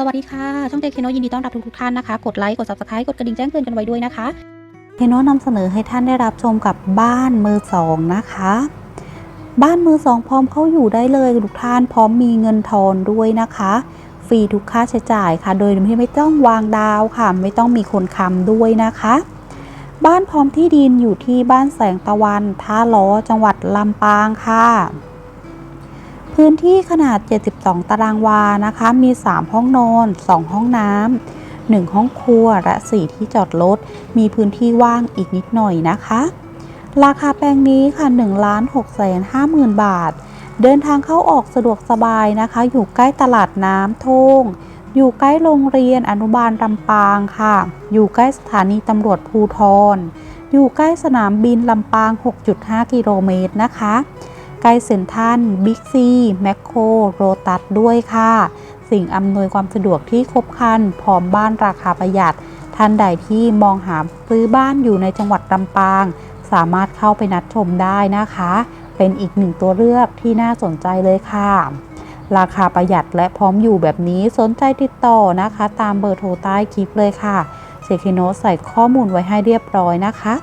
สวัสดีค่ะ ช่องเจคโนยินดีต้อนรับทุกๆท่านนะคะ กดไลค์ กด subscribe กดกระดิ่งแจ้งเตือนกันไว้ด้วยนะคะเทโนนำเสนอให้ท่านได้รับชมกับบ้านมือสองนะคะ บ้านมือสองพร้อมเข้าอยู่ได้เลยทุกท่านพร้อมมีเงินทอนด้วยนะคะฟรีทุกค่าใช้จ่ายค่ะ โดยที่ไม่ต้องวางดาวค่ะ ไม่ต้องมีคนค้ำด้วยนะคะ บ้านพร้อมที่ดินอยู่ที่บ้านแสงตะวันท่าล้อจังหวัดลำปางค่ะ พื้นที่ขนาด 72 ตารางวานะคะ มี 3 ห้องนอน 2 ห้องน้ำ1 ห้องครัวและ 4 ที่จอดรถ มีพื้นที่ว่างอีกนิดหน่อยนะคะ ราคาแปลงนี้ค่ะ1ล้าน6แสน5หมื่นบาท เดินทางเข้าออกสะดวกสบายนะคะ อยู่ใกล้ตลาดน้ำโทง อยู่ใกล้โรงเรียนอนุบาลลำปางค่ะ อยู่ใกล้สถานีตำรวจภูทร อยู่ใกล้สนามบินลำปาง 6.5 กิโลเมตรนะคะ ใกล้เซ็นทรัลบิ๊กซีแมคโครโรตัสด้วยค่ะ สิ่งอำนวยความสะดวกที่ครบครันพร้อมบ้านราคาประหยัด ท่านใดที่มองหาซื้อบ้านอยู่ในจังหวัดลำปาง สามารถเข้าไปนัดชมได้นะคะ เป็นอีกหนึ่งตัวเลือกที่น่าสนใจเลยค่ะ ราคาประหยัดและพร้อมอยู่แบบนี้สนใจติดต่อนะคะ ตามเบอร์โทรใต้คลิปเลยค่ะเซคิโนใส่ข้อมูลไว้ให้เรียบร้อยนะคะ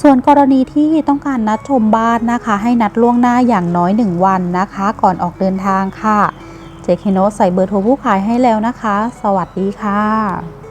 ส่วนกรณีที่ต้องการนัดชมบ้านนะคะ ให้นัดล่วงหน้าอย่างน้อย 1 วันนะคะ ก่อนออกเดินทางค่ะ เจคิโนใส่เบอร์โทรผู้ขายให้แล้วนะคะ สวัสดีค่ะ